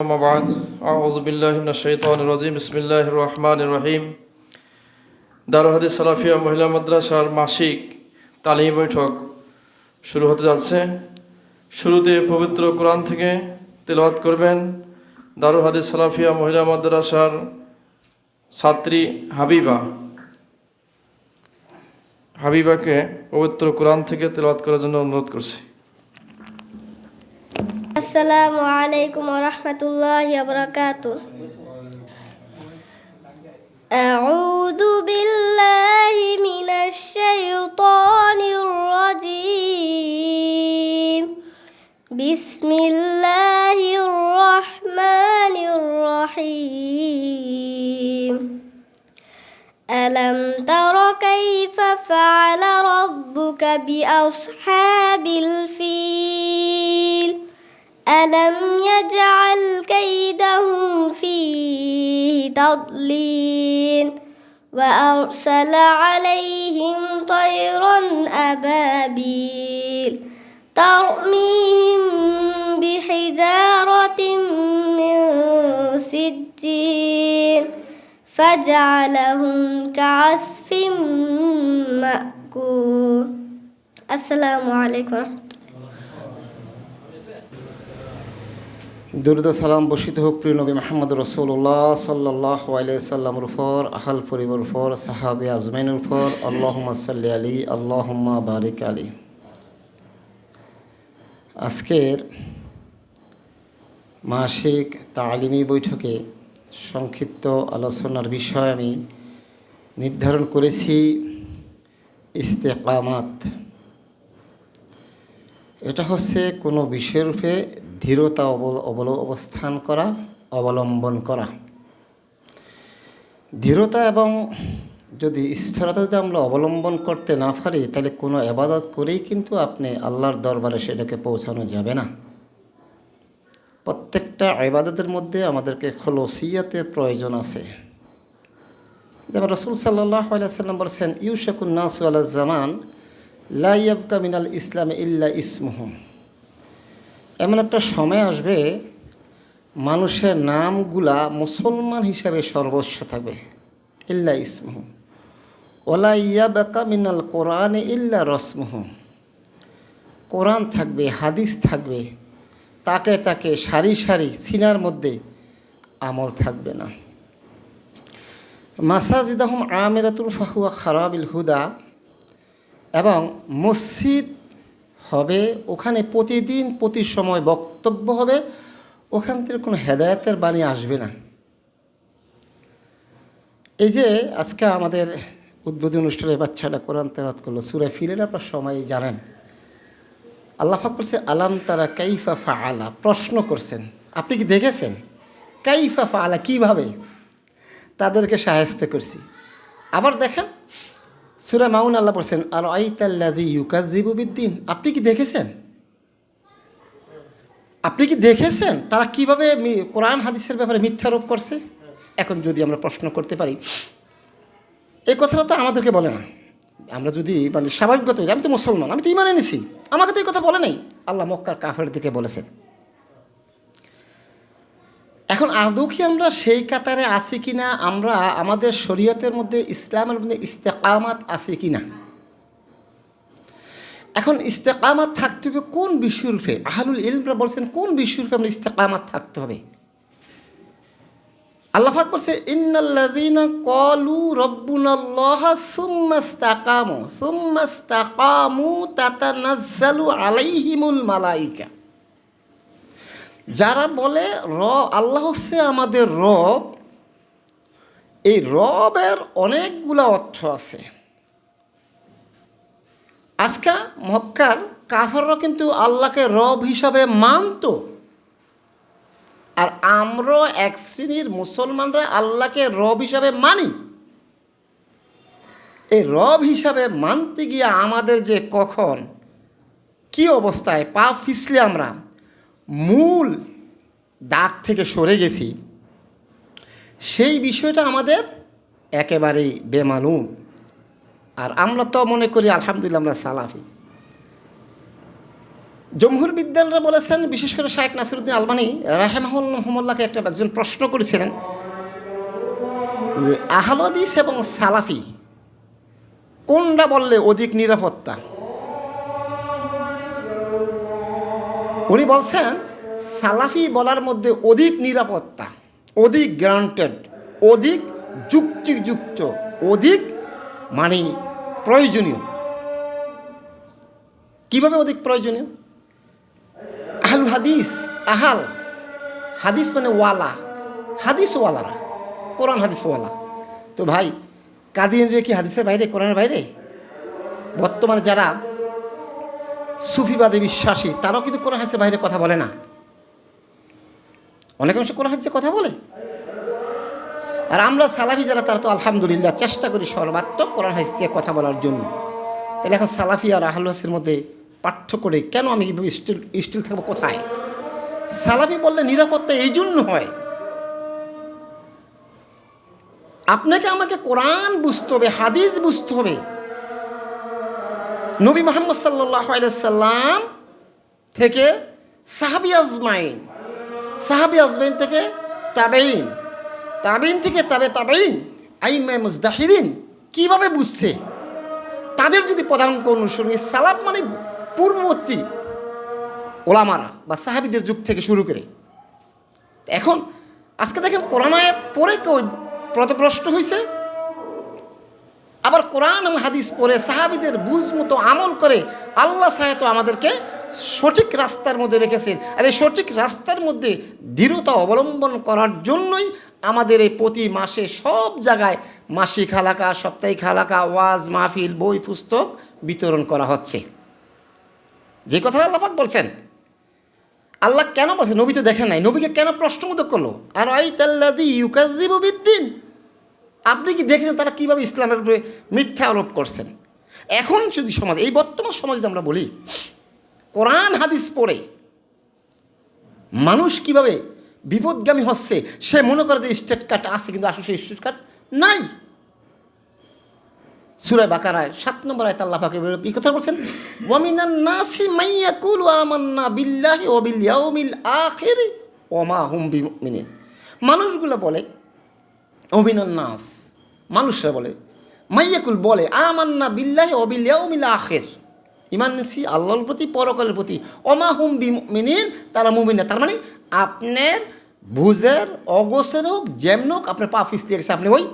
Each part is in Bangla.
أما بعد أعوذ بالله من الشيطان الرجيم بسم الله الرحمن الرحيم দারুল হাদিস সালাফিয়া মহিলা মাদ্রাসার মাসিক তালিম বৈঠক শুরু হতে যাচ্ছে শুরুতে পবিত্র কোরআন থেকে তেলাওয়াত করবেন দারুল হাদিস সালাফিয়া মহিলা মাদ্রাসার ছাত্রী হাবিবা হাবিবাকে পবিত্র কোরআন থেকে তেলাওয়াত করার জন্য অনুরোধ করছি আসসালামু আলাইকুম ওরহমতুল্লাহ বরকাতু أعوذ بالله من الشيطان الرجيم بسم الله الرحمن الرحيم ألم تر كيف فعل ربك بأصحاب الفيل ألم يجعل كيدهم في تضليل وأرسل عليهم طيرا أبابيل ترميهم بحجارة من سجين فجعلهم كعصف مأكول السلام عليكم দুরুদ সালাম বসিত হোক প্রিয় নবী মাহমদ রসুল্লাহ সাল্লাহ সাল্লামর উপর, আহাল পরিবার উপর, সাহাবি আজমাইনের উপর আল্লাহমা সাল্লি আলী, আল্লাহম্মা বারিক আলী। আজকের মাসিক তালিমি বৈঠকে সংক্ষিপ্ত আলোচনার বিষয় আমি নির্ধারণ করেছি ইস্তেকামাত। এটা হচ্ছে কোনো বিষয়ের রূপে ধীরতা অবল- অবল, অবস্থান করা, অবলম্বন করা। ধীরতা এবং যদি স্থিরতা যদি আমরা অবলম্বন করতে না পারি, তাহলে কোনো এবাদত করেই কিন্তু আপনি আল্লাহর দরবারে সেটাকে পৌঁছানো যাবে না। প্রত্যেকটা এবাদতের মধ্যে আমাদেরকে খলসিয়াতের প্রয়োজন আছে। যেমন রসুল সাল্লাহ সাল্লাম বলছেন, ইউশাকুন নাসু আল্লাহ জামান লাইয়াবকা মিনাল ইসলাম ইল্লা ইসমুহু এমন একটা সময় আসবে, মানুষের নামগুলা মুসলমান হিসাবে সর্বস্ব থাকবে। ইল্লা ইসমুহু ওলা ইয়াবাকা মিনাল কোরআনে ইল্লা রসমুহু কোরআন থাকবে, হাদিস থাকবে, তাকে তাকে সারি সারি সিনার মধ্যে আমল থাকবে না। মাসাজিদাহম আমিরাতুল ফাহুয়া খারাবিল হুদা। এবং মসজিদ হবে, ওখানে প্রতিদিন প্রতি সময় বক্তব্য হবে, ওখান থেকে কোনো হেদায়তের বাণী আসবে না। এই যে আজকে আমাদের উদ্বোধনী অনুষ্ঠানে বাচ্চাটা কোরআন তেরাত করল, সুরে ফিরের আপনার সময় জানেন। আল্লাহ পাক বলছে, আলাম তারা কাইফা ফা আলা প্রশ্ন করছেন। আপনি কি দেখেছেন? কাইফা ফা আলা কীভাবে? তাদেরকে সাহায্য করছি। আবার দেখেন সুরা মাউন আল্লাহ পড়ছেন আর আইতাল্লাদি আপনি কি দেখেছেন? আপনি কি দেখেছেন? তারা কীভাবে কোরআন হাদিসের ব্যাপারে মিথ্যারোপ করছে? এখন যদি আমরা প্রশ্ন করতে পারি, এই কথাটা তো আমাদেরকে বলে না। আমরা যদি মানে স্বাভাবিকগত আমি তো মুসলমান, আমি তো ইমানে নিছি আমাকে তো এই কথা বলে নাই। আল্লাহ মক্কার কাফের দিকে বলেছেন। এখন আদৌ কি আমরা সেই কাতারে আছি কি না আমরা আমাদের শরীয়তের মধ্যে ইসলামের মধ্যে ইস্তেকামাত আছে কি না এখন ইস্তেকামাত থাকতে হবে কোন বিষয়রূপে আহলুল ইলমরা বলছেন কোন বিষয়রূপে আমরা ইস্তেকামাত থাকতে হবে? আল্লাহ পাক বলছে, ইন্নাল্লাযীনা ক্বালু রাব্বুনাল্লাহ সুম্মাস্তাকামু সুম্মাস্তাকামু তাতানাজ্জালু আলাইহিমুল মালাইকা। যারা বলে র আল্লাহ হচ্ছে আমাদের রব, এই রবের অনেকগুলা অর্থ আছে। আজকা মক্কার কাফাররা কিন্তু আল্লাহকে রব হিসাবে মানত। আর আমরা এক শ্রেণির মুসলমানরা আল্লাহকে রব হিসাবে মানি। এই রব হিসাবে মানতে গিয়ে আমাদের যে কখন কি অবস্থায় পা ফিসলে আমরা মূল দাগ থেকে সরে গেছি, সেই বিষয়টা আমাদের একেবারেই বেমালুম। আর আমরা তো মনে করি আলহামদুলিল্লাহ আমরা সালাফি। জমহুর বিদ্যালয়রা বলেছেন, বিশেষ করে শায়েক নাসিরুদ্দিন আলমানি রাহেমাহুল্লাহকে একটা একজন প্রশ্ন করেছিলেন যে, আহলদিস এবং সালাফি কোনটা বললে অধিক নিরাপত্তা? উনি বলছেন, সালাফি বলার মধ্যে অধিক নিরাপত্তা, অধিক গ্রান্টেড, অধিক যুক্তিযুক্ত, অধিক মানে প্রয়োজনীয়। কীভাবে অধিক প্রয়োজনীয়? আহল হাদিস, আহাল, হাদিস মানে ওয়ালা, হাদিস ওয়ালারা, কোরআন হাদিস ওয়ালা। তো ভাই, কাদিয়ানরা কি হাদিসের বাইরে, কোরআনের বাইরে? বর্তমানে যারা সুফিবাদে বিশ্বাসী, তারাও কিন্তু কোরআন হাদিসের বাইরে কথা বলে না। অনেকাংশ কোরআন হাদিসে কথা বলে। আর আমরা সালাফি যারা, তারা তো আলহামদুলিল্লাহ চেষ্টা করি সর্বাত্মক কোরআন হাদিস দিয়ে কথা বলার জন্য। তাহলে এখন সালাফি আর আহল হাদিসের মধ্যে পার্থক্য করে কেন আমি স্টিল স্টিল থাকব কোথায়? সালাফি বললে নিরাপত্তা এই জন্য হয়। আপনাকে আমাকে কোরআন বুঝতে হবে, হাদিস বুঝতে হবে। নবী মোহাম্মদ সাল্লাম থেকে সাহাবি আজমাইন সাহাবি আজমাইন থেকে তাবেইন তাবেইন থেকে তাবে তাবেইন আইমা মুজদাহিরিন কীভাবে বুঝছে? তাদের যদি পদাঙ্ক অনুসরণ সালাফ মানে পূর্ববর্তী ওলামারা বা সাহাবিদের যুগ থেকে শুরু করে। এখন, আজকে দেখেন কোরআন আয়াত পরে কেউ প্রতপ্রষ্ট হয়েছে আবার কোরআন হাদিস পড়ে সাহাবিদের বুঝ মতো আমল করে আল্লাহ সাহেব আমাদেরকে সঠিক রাস্তার মধ্যে রেখেছেন। আর এই সঠিক রাস্তার মধ্যে দৃঢ়তা অবলম্বন করার জন্যই আমাদের এই প্রতি মাসে সব জায়গায় মাসিক হালাকা, সাপ্তাহিক হালাকা, ওয়াজ, মাহফিল, বই, পুস্তক বিতরণ করা হচ্ছে। যে কথাটা আল্লাপাক বলছেন, আল্লাহ কেন বলছে নবী তো দেখেন নাই। নবীকে কেন প্রশ্নবোধক করল? আর আই তাল্লাদি ইউকাজিব বিদ্দিন? আপনি কি দেখেছেন তারা কীভাবে ইসলামের উপরে মিথ্যা আরোপ করছেন? এখন যদি সমাজ, এই বর্তমান সমাজ যদি আমরা বলি, কোরআন হাদিস পড়ে মানুষ কীভাবে বিপদগামী হচ্ছে, সে মনে করে যে স্টেট কার্ড আছে, কিন্তু আসলে সেই স্টেট কার্ড নাই। সুরায় বাকারায় সাত নম্বর আয়ত আল্লাহ পাকে কি কথা বলছেন? ওয়ামিনান নাসি মাইয়াকুল আমান্না বিল্লাহি ওয়া বিল ইয়াউমিল আখির ওমা হুম মানুষগুলো বলে অভিনন নাস। মানুষরা বলে, মাইয়াকুল বলে, আমান্না বিল্লাহি ওয়া বিল ইয়াউমিল আখির। ইমান নিছি আল্লাহর প্রতি, পরকালের প্রতি। অমা হুম বিমিনিন তারা মুমিন তার মানে আপনার ভুজের অগোসের হোক, যেমন হোক, আপনার পা ফিসলিয়ে গেছে, আপনি ওই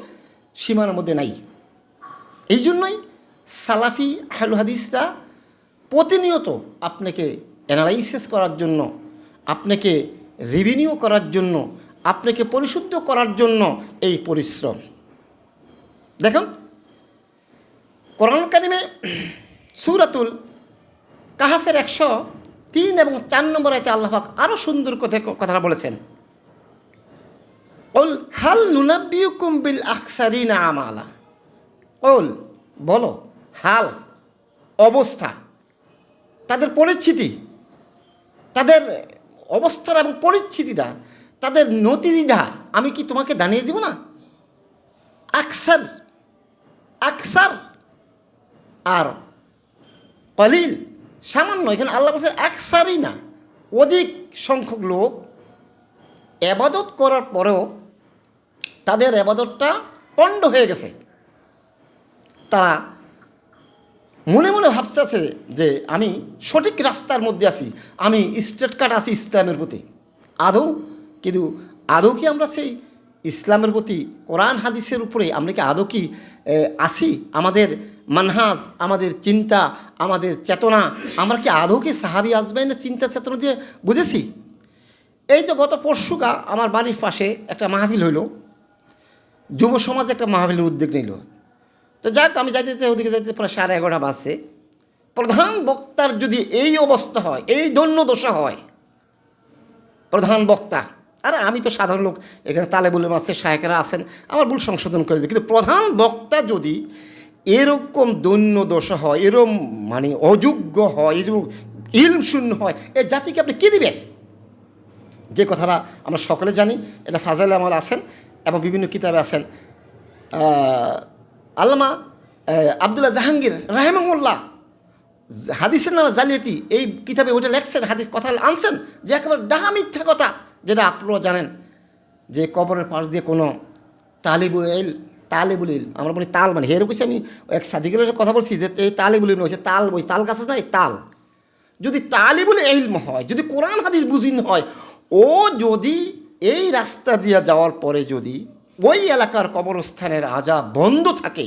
সীমার মধ্যে নাই। এই জন্যই সালাফি আহলু হাদিসরা প্রতিনিয়ত আপনাকে অ্যানালাইসিস করার জন্য, আপনাকে রিভিনিউ করার জন্য আপনাকে পরিশুদ্ধ করার জন্য এই পরিশ্রম। দেখুন, কোরআন কারিমে সুরাতুল কাহাফের একশো তিন এবং চার নম্বর আয়তে আল্লাহাক আরও সুন্দর কথা কথাটা বলেছেন। ওল হাল নুনাবিউকুম বিল আকসারিনা আমালা। ওল বলো, হাল, অবস্থা, তাদের পরিচ্ছিতি তাদের অবস্থার এবং পরিচ্ছিতিটা তাদের নতিটা আমি কি তোমাকে দানিয়ে দেব না? আকসার আকসার। আর কলিল, সামান্য, এখানে আল্লাহ বলছে একসারই না, অধিক সংখ্যক লোক এবাদত করার পরেও তাদের এবাদতটা পণ্ড হয়ে গেছে। তারা মনে মনে ভাবছে যে আমি সঠিক রাস্তার মধ্যে আছি, আমি স্ট্রেট কাট আছি ইসলামের প্রতি। আদৌ কিন্তু আদৌ কি আমরা সেই ইসলামের প্রতি কোরআন, হাদিসের উপরে আমরা কি আদৌ কি আসি? আমাদের মানহাজ, আমাদের চিন্তা, আমাদের চেতনা, আমরা কি আদৌ কি সাহাবি আজমাইনের চিন্তা চেতনা দিয়ে বুঝেছি? এই তো গত পরশুকা আমার বাড়ির পাশে একটা মাহফিল হইল। যুব সমাজ একটা মাহফিলের উদ্যোগ নিল। তো যাক, আমি যাইতে যেতে ওদিকে যাইতে প্রায় সাড়ে এগারোটা বাজছে। প্রধান বক্তার যদি এই অবস্থা হয়, এই দৈন্য দশা হয়, প্রধান বক্তা আরে আমি তো সাধারণ লোক, এখানে তালে বলে আছে সাহেকেরা আছেন, আমার ভুল সংশোধন করে দেবে কিন্তু প্রধান বক্তা যদি এরকম দৈন্য দশা হয়, এরকম মানে অযোগ্য হয়, এরকম ইলম শূন্য হয়, এ জাতিকে আপনি কী দিবেন? যে কথাটা আমরা সকলে জানি, এটা ফাজাল আমার আছেন এবং বিভিন্ন কিতাবে আছেন। আল্লামা আবদুল্লাহ জাহাঙ্গীর রাহেমাহুল্লাহ, হাদিসের নামে জালিয়াতি, এই কিতাবে ওইটা লেখছেন, হাদিস কথা আনছেন, যে একেবারে ডাহা মিথ্যা কথা। যেটা আপনারা জানেন যে কবরের পাশ দিয়ে কোনো তালিবুল এল তালিবুল ইল, আমরা বলি তাল মানে হেরো আমি এক সাদিকের কথা বলছি যে এই তালিবুল ইল হচ্ছে তাল বই তাল গাছ না, এই তাল। যদি তালিবুল ইলম হয়, যদি কোরআন হাদিস বুঝিন হয়, ও যদি এই রাস্তা দিয়ে যাওয়ার পরে যদি ওই এলাকার কবরস্থানের আজা বন্ধ থাকে,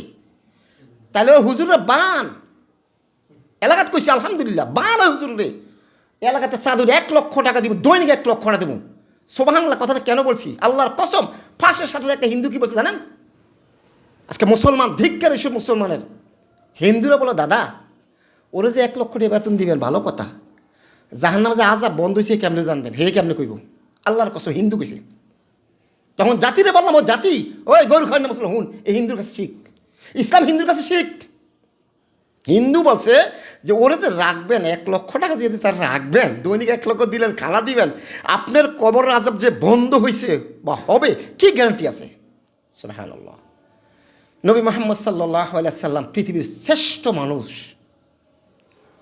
তাহলে হুজুররা বান। এলাকাত কইছি, আলহামদুলিল্লাহ, বান হুজুর রে এলাকাতে সাধুর এক লক্ষ টাকা দিব, দৈনিক এক লক্ষ টাকা দেবো। সোবাহান্লা কথাটা কেন বলছি? আল্লাহর কসম, ফাঁসের সাথে একটা হিন্দু কি বলছে জানেন? আজকে মুসলমান, ধিক্কার এসব মুসলমানের। হিন্দুরা বলো, দাদা, ওরে যে এক লক্ষ টাকা বেতন দিবেন, ভালো কথা। জাহান নামে যে আজাব বন্ধ হয়েছে কেমনে জানবেন? হে কেমনে কইব? আল্লাহর কসম, হিন্দু কইছে। তখন জাতিরে বললাম, ও জাতি, ওই গরু খান মুসলমান হুন এই হিন্দুর কাছে শিখ। ইসলাম হিন্দুর কাছে শিখ। হিন্দু বলছে যে ওরা যে রাখবেন, এক লক্ষ টাকা যদি তার রাখবেন, দৈনিক এক লক্ষ দিলেন খানা দিবেন, আপনার কবর আজব যে বন্ধ হয়েছে বা হবে, কি গ্যারান্টি আছে? সুবাহান নবী মোহাম্মদ সাল্লাহ সাল্লাম পৃথিবীর শ্রেষ্ঠ মানুষ।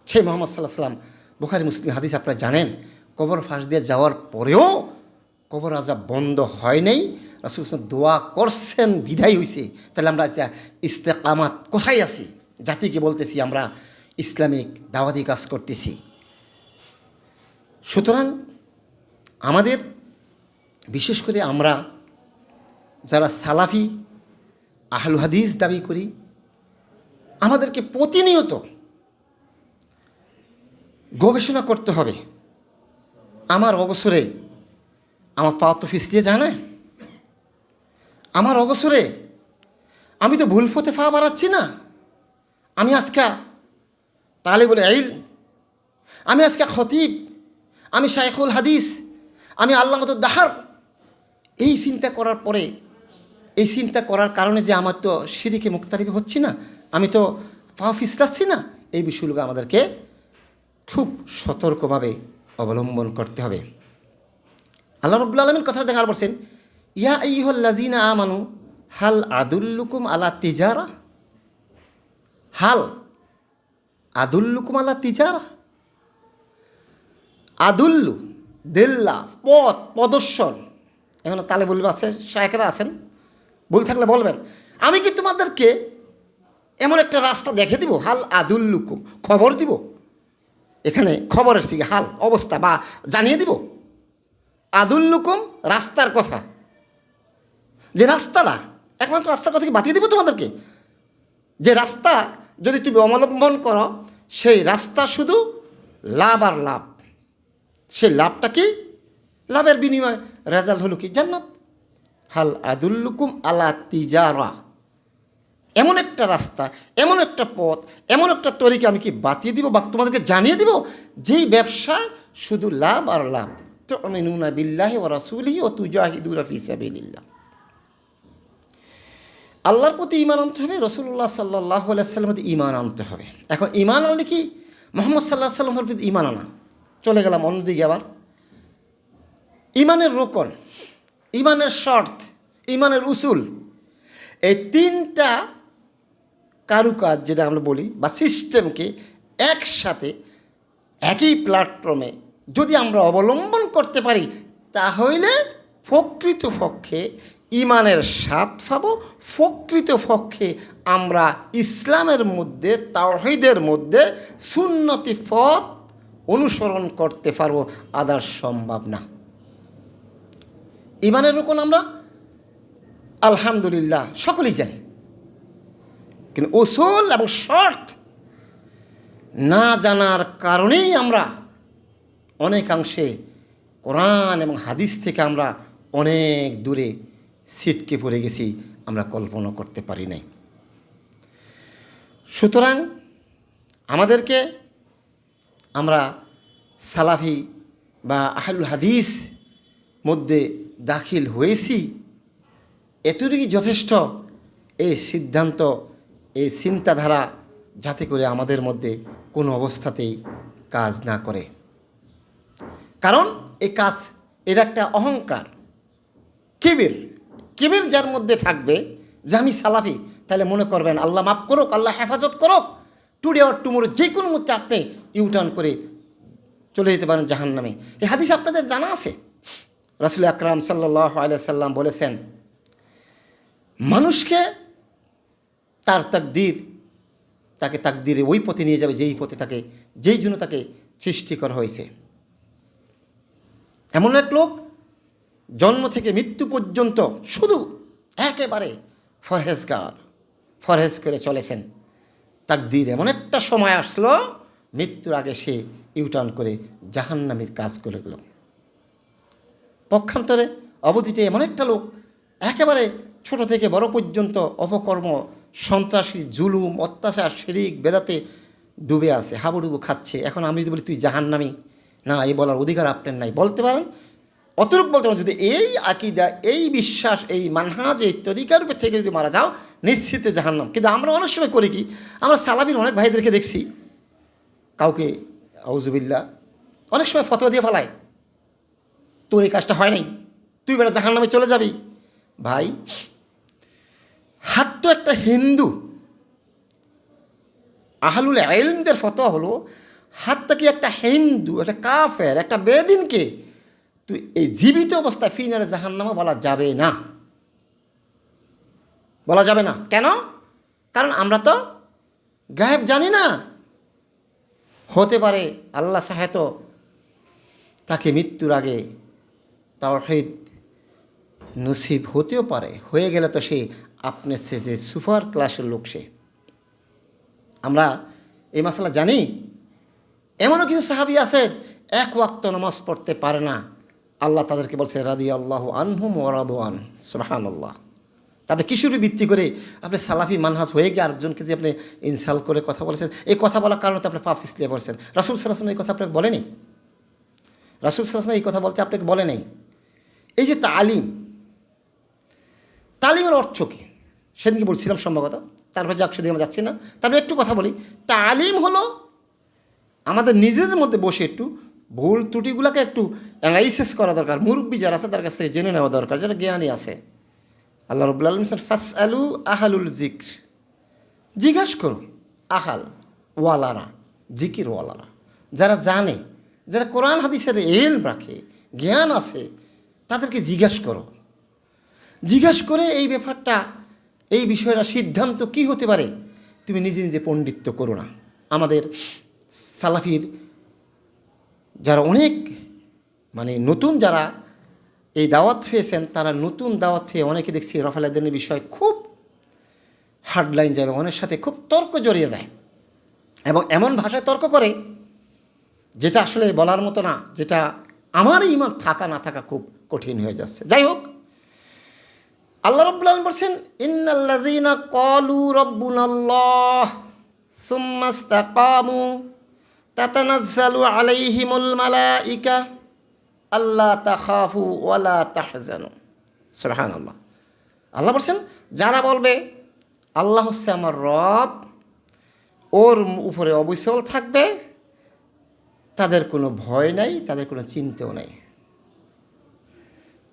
সেই মোহাম্মদ সাল্লাহ সাল্লাম, বুখারি মুসলিম হাদিস আপনারা জানেন, কবর ফাঁস দিয়ে যাওয়ার পরেও কবর আজাব বন্ধ হয় নাই। রাসুল দোয়া করছেন, বিদায় হয়েছে তাহলে আমরা আজকে ইস্তেকামাত কোথায় আছি? জাতিকে বলতেছি, আমরা ইসলামিক দাওয়াতি কাজ করতেছি। সুতরাং আমাদের, বিশেষ করে আমরা যারা সালাফি, আহলু হাদিস দাবি করি, আমাদেরকে প্রতিনিয়ত গবেষণা করতে হবে। আমার অবসরে আমার পা তো ফিস দিয়ে যায় না। আমার অবসরে আমি তো ভুল পথে ফা বাড়াচ্ছি না। আমি আজকা তাহলে বলে আইল আমি আজকে খতিব, আমি শাইখুল হাদিস, আমি আল্লাহ মতো দাহার। এই চিন্তা করার পরে, এই চিন্তা করার কারণে যে আমার তো সিঁড়িকে মুক্তারিবে হচ্ছি না, আমি তো পা ফিসলাচ্ছি না, এই বিষয়গুলো আমাদেরকে খুব সতর্কভাবে অবলম্বন করতে হবে। আল্লাহ রব্লা আলমের কথা দেখার বলছেন, ইয়া ইহল্লাজিনা আমানু, হাল আদুল্লুকুম আলা তিজারা? হাল। আদুল্লুকুম আলা তিজারা। আদুল্লু, দেল্লা, পথ, প্রদর্শন। এখন তালে বলবে আছে শায়করা আছেন। ভুল থাকলে বলবেন। আমি কি তোমাদেরকে এমন একটা রাস্তা দেখে দিব? হাল আদুল্লুকুম, খবর দিব? এখানে খবরের সিগে হাল, অবস্থা বা জানিয়ে দিব? আদুল্লুকুম, রাস্তার কথা। যে রাস্তাটা, একমাত্র রাস্তার কথা কি বাতিয়ে দিব তোমাদেরকে? যে রাস্তা যদি তুমি অবলম্বন করো, সেই রাস্তা শুধু লাভ আর লাভ। সেই লাভটা কি? লাভের বিনিময়। রেজাল্ট হলো কি? জান্নাত। হাল আদুল্লুকুম আলা তিজারা। এমন একটা রাস্তা, এমন একটা পথ, এমন একটা তরিকে আমি কি বাতিয়ে দিব বা তোমাদেরকে জানিয়ে দিব? যেই ব্যবসা শুধু লাভ আর লাভ। তো আমি নুনা বিল্লাহি ও রাসুলি ও তুজাহিদুর ফিসাবিল্লাহ আল্লাহর প্রতি ইমান আনতে হবে রসুল্লাহ সাল্লাহ সাল্লামের প্রতি ইমান আনতে হবে। এখন ইমান আনলে কি? মোহাম্মদ সাল্লাহ সাল্লামের প্রতি ইমান আনা। চলে গেলাম অন্যদিকে আবার। ইমানের রোকন ইমানের শর্ত ইমানের উসুল, এই তিনটা কারুকাজ যেটা আমরা বলি বা সিস্টেমকে একসাথে, একই প্ল্যাটফর্মে যদি আমরা অবলম্বন করতে পারি, তাহলে প্রকৃতপক্ষে ইমানের স্বাদ পাবো প্রকৃতপক্ষে আমরা ইসলামের মধ্যে, তাওহিদের মধ্যে সুন্নতি পথ অনুসরণ করতে পারব, আদার সম্ভব না। ইমানের রকম আমরা, আলহামদুলিল্লাহ, সকলেই জানি। কিন্তু ওসল এবং শর্ত না জানার কারণেই আমরা অনেকাংশে কোরআন এবং হাদিস থেকে আমরা অনেক দূরে ছিটকে পড়ে গেছি, আমরা কল্পনা করতে পারি নাই। সুতরাং আমাদেরকে আমরা সালাফি বা আহলুল হাদিস মধ্যে দাখিল হয়েছি। এতটুকুই যথেষ্ট এই সিদ্ধান্ত, এই চিন্তাধারা যাতে করে আমাদের মধ্যে কোনো অবস্থাতেই কাজ না করে। কারণ এই কাজ এর একটা অহংকার, কিবির। কিবির যার মধ্যে থাকবে যে আমি সালাফি, তাহলে মনে করবেন, আল্লাহ মাফ করুক, আল্লাহ হেফাজত করুক টুডে অর টুমোরো যে কোনো মুহূর্তে আপনি ইউটার্ন করে চলে যেতে পারেন জাহান নামে এই হাদিস আপনাদের জানা আছে? রাসুল আকরাম সাল্লাহ সাল্লাম বলেছেন, মানুষকে তার তাকদির, তাকে তাকদিরে ওই পথে নিয়ে যাবে যেই পথে তাকে, যেই জন্য তাকে সৃষ্টি করা হয়েছে। এমন এক লোক জন্ম থেকে মৃত্যু পর্যন্ত শুধু একেবারে ফরহেজগার, ফরহেজ করে চলেছেন। তাকদির এমন একটা সময় আসলো, মৃত্যুর আগে সে ইউটার্ন করে জাহান্নামের কাজ করে গেল। পক্ষান্তরে অবধিতে এমন একটা লোক, একেবারে ছোট থেকে বড় পর্যন্ত অপকর্ম, সন্ত্রাসী, জুলুম, অত্যাচার, শিরিক, বেদাতে ডুবে আছে, হাবুডুবু খাচ্ছে। এখন আমি যদি বলি, তুই জাহান্নামি? না এই বলার অধিকার আপনার নাই। বলতে পারেন অতরূপ বলতে যদি এই আকিদা, এই বিশ্বাস, এই মানহাজ, এই তরিকার থেকে যদি মারা যাও, নিশ্চিতে জাহান্নাম। কিন্তু আমরা অনেক সময় করি কি, আমরা সালাবির অনেক ভাইদেরকে দেখছি, কাউকে আউজুবিল্লা অনেক সময় ফতোয়া দিয়ে ফেলায়, তোর এই কাজটা হয় নাই, তুই বেড়া জাহান নামে চলে যাবি। ভাই হাত তো একটা হিন্দু, আহলুল আইলমদের ফতোয়া হলো হাতটা কি একটা হিন্দু, একটা কাফের, একটা বেদিনকে তুই এই জীবিত অবস্থায় ফিনারে জাহান্নামা বলা যাবে না। বলা যাবে না। কেন? কারণ আমরা তো গায়েব জানি না। হতে পারে আল্লাহ সাহেত তাকে মৃত্যুর আগে তাওহিদ নসিব হতেও পারে। হয়ে গেলে তো সে আপনার সে যে সুপার ক্লাসের লোক সে। আমরা এই মশলা জানি? এমনও কিছু সাহাবি আছে, এক ওয়াক্ত নামাজ পড়তে পারে না। আল্লাহ তাদেরকে বলছে রাদি আল্লাহ আনহুম ওরাদোয়ান সুবাহান আল্লাহ তারপরে কিশোরী ভিত্তি করে আপনি সালাফি মানহাজ হয়ে গিয়ে আরেকজনকে যে আপনি ইনসাল করে কথা বলেছেন, এই কথা বলার কারণে তো আপনি পা ফিসলিয়ে বলছেন রাসুল সাল্লাহাম এই কথা আপনাকে বলেনি? রাসুল সাল্লাহাম এই কথা বলতে আপনাকে বলে নেই। এই যে তালিম, তালিমের অর্থ কী? সেদিনকে বলছিলাম সম্ভবত, তারপর যাক সেদিকে আমরা যাচ্ছি না। তারপর একটু কথা বলি। তালিম হলো আমাদের নিজেদের মধ্যে বসে একটু ভুল ত্রুটিগুলোকে একটু অ্যানালাইসিস করা দরকার। মুরব্বী যারা আছে তার কাছ থেকে জেনে নেওয়া দরকার যারা জ্ঞানী আছে। আল্লাহ রবুল্লা আলম স্যার ফাস আলু আহালুল জিক্র জিজ্ঞাস করো, আহাল ওয়ালারা জিকির ওয়ালারা। যারা জানে, যারা কোরআন হাদিসের এল রাখে, জ্ঞান আছে, তাদেরকে জিজ্ঞাসা করো। জিজ্ঞাসা করে এই ব্যাপারটা, এই বিষয়টা, সিদ্ধান্ত কি হতে পারে? তুমি নিজে নিজে পণ্ডিত্য করো না। আমাদের সালাফির যারা অনেক মানে নতুন যারা এই দাওয়াত পেয়েছেন, তারা নতুন দাওয়াত পেয়ে অনেকে দেখছি রফালাদিনের বিষয় খুব হার্ডলাইন যায় এবং অনেক সাথে খুব তর্ক জড়িয়ে যায় এবং এমন ভাষায় তর্ক করে যেটা আসলে বলার মতো না, যেটা আমার ইমান থাকা না থাকা খুব কঠিন হয়ে যাচ্ছে। যাই হোক, আল্লাহ রব্বুল বলছেন ইন্নাল্লাযীনা ক্বালু রাব্বুনাল্লাহ সুম্মা ইসতাকামু তাতানাজ্জালু আলাইহিমুল মালাইকা আল্লাহ তাখাফু ওয়ালা তাহজানু। সুবহানাল্লাহ। আল্লাহ আল্লাহ বলছেন, যারা বলবে, আল্লাহ হচ্ছে আমার রব, ওর উপরে অবিচল থাকবে, তাদের কোনো ভয় নাই, তাদের কোনো চিন্তাও নাই।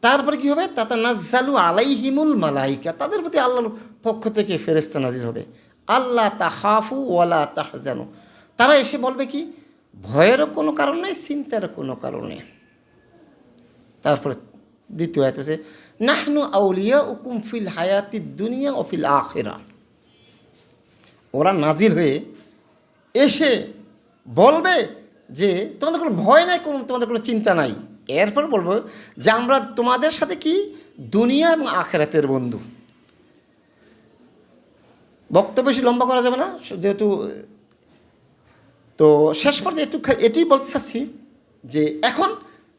তারপরে কি হবে? তাতা নাজ্জালু আলাইহিমুল মালাইকা, তাদের প্রতি আল্লাহর পক্ষ থেকে ফেরেস্তা নাজির হবে। আল্লাহ তাহাফু ওয়ালা তাহজানু। তারা এসে বলবে কি, ভয়েরও কোনো কারণ নেই, চিন্তারও কোনো কারণ নেই। তারপরে দ্বিতীয় আয়াত হচ্ছে নাহনু আউলিয়া উকুম ফিল হায়াতি দুনিয়া ও ফিল আখেরা। ওরা নাজিল হয়ে এসে বলবে যে, তোমাদের কোনো ভয় নাই, কোনো, তোমাদের কোনো চিন্তা নাই। এরপর বলব যে, আমরা তোমাদের সাথে কি? দুনিয়া এবং আখেরাতের বন্ধু। বক্তব্য বেশি লম্বা করা যাবে না, যেহেতু তো শেষ পর্যায়ে একটু এটুই বলতে চাচ্ছি যে এখন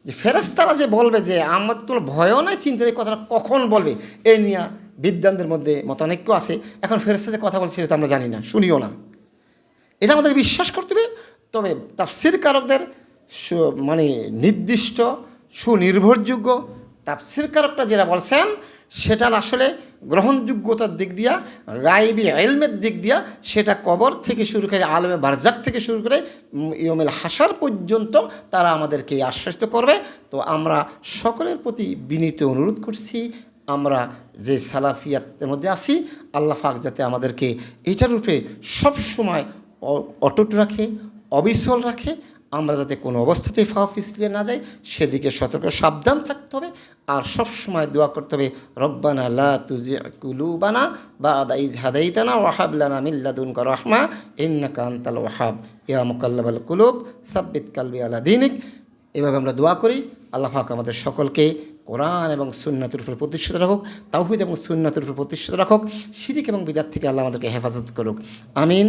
যে ফেরেস্তারা যে বলবে যে আমার তোমার ভয়ও নাই, চিন্তা নেই, কথাটা কখন বলবে এই নিয়ে বিদ্যানদের মধ্যে মতানৈক্য আছে। এখন ফেরেস্তা যে কথা বলছে সেটা তো আমরা জানি না, শুনিও না। এটা আমাদের বিশ্বাস করতে হবে, তবে তাফসির কারকদের মানে নির্দিষ্ট, সুনির্ভরযোগ্য তাফসির কারকটা যেটা বলছেন সেটার আসলে গ্রহণযোগ্যতার দিক দিয়া গাইবি এলমের দিক দিয়া সেটা কবর থেকে শুরু করে, আলমে বারজাক থেকে শুরু করে ইয়মেল হাসার পর্যন্ত তারা আমাদেরকে আশ্বাসিত করবে। তো আমরা সকলের প্রতি বিনীত অনুরোধ করছি, আমরা যে সালাফিয়াতের মধ্যে আছি, আল্লাহ পাক যাতে আমাদেরকে এটার রূপে সবসময় অটুট রাখে, অবিচল রাখে আমরা যাতে কোনো অবস্থাতেই ফাও পিছলিয়ে না যাই, সেদিকে সতর্ক, সাবধান থাকতে হবে। আর সব সময় দোয়া করতে হবে, রব্বানা লা তুজি কুলুবানা বা আদা ইজ হাদাইতানা ওয়াহাবলানা মিল্লাদুন রহমা ইন্নাকা আনতাল ওয়াহাব। ইয়া মুকাল্লাবাল কুলুব, সাব্বিত কালবি আলা দিনিক। এভাবে আমরা দোয়া করি। আল্লাহ পাক আমাদের সকলকে কোরআন এবং সুন্নাতের উপর প্রতিষ্ঠিত রাখুক, তাওহিদ এবং সুন্নাতের উপর প্রতিষ্ঠিত রাখুক, শিরিক এবং বিদাত থেকে আল্লাহ আমাদেরকে হেফাজত করুক। আমিন।